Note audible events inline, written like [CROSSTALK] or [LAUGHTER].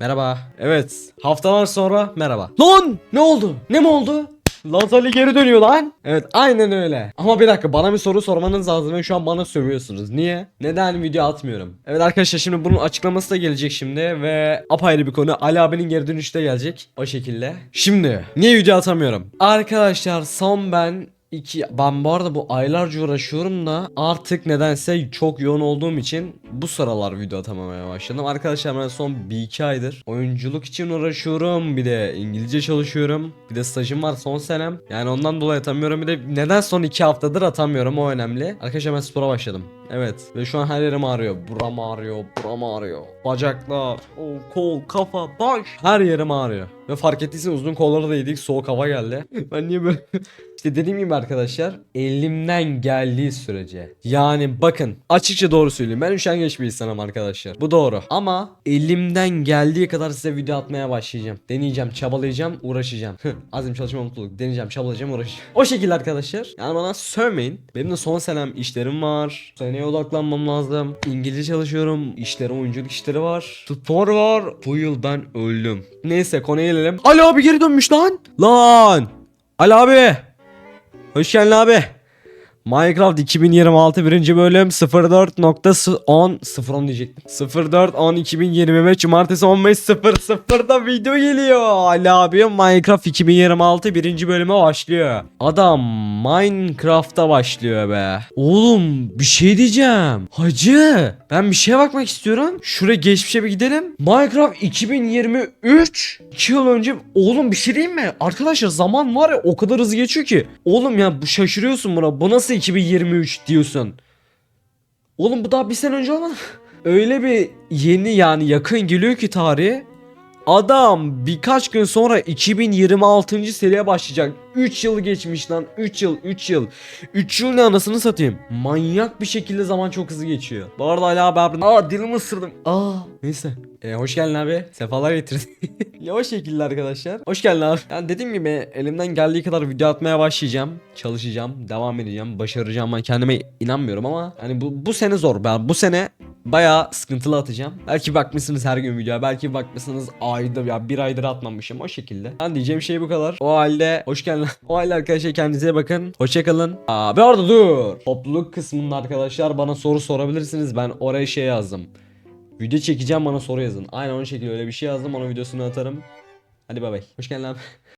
Merhaba. Evet. Haftalar sonra merhaba. Lan! Ne oldu? Ne mi oldu? Lazali geri dönüyor lan. Evet aynen öyle. Ama bir dakika bana bir soru sormanız lazım ve şu an bana sövüyorsunuz. Niye? Neden video atmıyorum? Evet arkadaşlar şimdi bunun açıklaması da gelecek şimdi ve apayrı bir konu. Ali abinin geri dönüşü de gelecek. O şekilde. Şimdi niye video atamıyorum? Arkadaşlar son ben İki, ben bu arada bu aylarca uğraşıyorum da artık nedense çok yoğun olduğum için bu sıralar video atamamaya başladım. Arkadaşlar ben son 1-2 aydır oyunculuk için uğraşıyorum. Bir de İngilizce çalışıyorum. Bir de stajım var son senem. Yani ondan dolayı atamıyorum. Bir de neden son 2 haftadır atamıyorum o önemli. Arkadaşlar ben spora başladım. Evet. Ve şu an her yerim ağrıyor. Buram ağrıyor, buram ağrıyor. Bacaklar, o kol, kafa, baş. Her yerim ağrıyor. Ve fark ettiysen uzun kolları da yedik. Soğuk hava geldi. [LAUGHS] ben niye böyle... [LAUGHS] İşte dediğim gibi arkadaşlar elimden geldiği sürece. Yani bakın açıkça doğru söyleyeyim. Ben üşengeç bir insanım arkadaşlar. Bu doğru. Ama elimden geldiği kadar size video atmaya başlayacağım. Deneyeceğim çabalayacağım uğraşacağım. Azim çalışma mutluluk. Deneyeceğim çabalayacağım uğraşacağım. O şekilde arkadaşlar. Yani bana sövmeyin. Benim de son senem işlerim var seneye odaklanmam lazım. İngilizce çalışıyorum. İşlerim oyunculuk işleri var. Spor var. Bu yıl ben öldüm. Neyse konuya gelelim. Ali abi geri dönmüş lan. Lan! Ali abi! Hoş geldin abi. Minecraft 2026 birinci bölüm 04.10 010 diyecektim. 04.10 2025 Cumartesi 15.00'da video geliyor. Ali abi Minecraft 2026 birinci bölüme başlıyor. Adam Minecraft'a başlıyor be. Oğlum bir şey diyeceğim. Hacı ben bir şeye bakmak istiyorum. Şuraya geçmişe bir gidelim. Minecraft 2023 2 yıl önce oğlum bir şey diyeyim mi? Arkadaşlar zaman var ya o kadar hızlı geçiyor ki. Oğlum ya bu şaşırıyorsun buna. Bu nasıl 2023 diyorsun? Oğlum bu daha bir sene önce olmadı. [LAUGHS] Öyle bir yeni yani yakın geliyor ki tarihe. Adam birkaç gün sonra 2026. seriye başlayacak. 3 yıl geçmiş lan. 3 yıl, 3 yıl. 3 yıl ne anasını satayım. Manyak bir şekilde zaman çok hızlı geçiyor. Bu arada Ali abi abi. Aa dilimi ısırdım. Aa neyse. E, hoş geldin abi. Sefalar getirdin. [LAUGHS] ya o şekilde arkadaşlar. Hoş geldin abi. Yani dediğim gibi elimden geldiği kadar video atmaya başlayacağım. Çalışacağım. Devam edeceğim. Başaracağım. Ben kendime inanmıyorum ama hani bu, bu sene zor. Ben bu sene bayağı sıkıntılı atacağım. Belki bakmışsınız her gün video. Belki bakmışsınız ayda ya bir aydır atmamışım o şekilde. Ben diyeceğim şey bu kadar. O halde hoş geldin. [LAUGHS] O halde arkadaşlar kendinize bakın. Hoşçakalın. Aa bir arada dur. Topluluk kısmında arkadaşlar bana soru sorabilirsiniz. Ben oraya şey yazdım. Video çekeceğim bana soru yazın. Aynen onun şekilde öyle bir şey yazdım. Onun videosunu atarım. Hadi bay bay. Hoş geldin abi.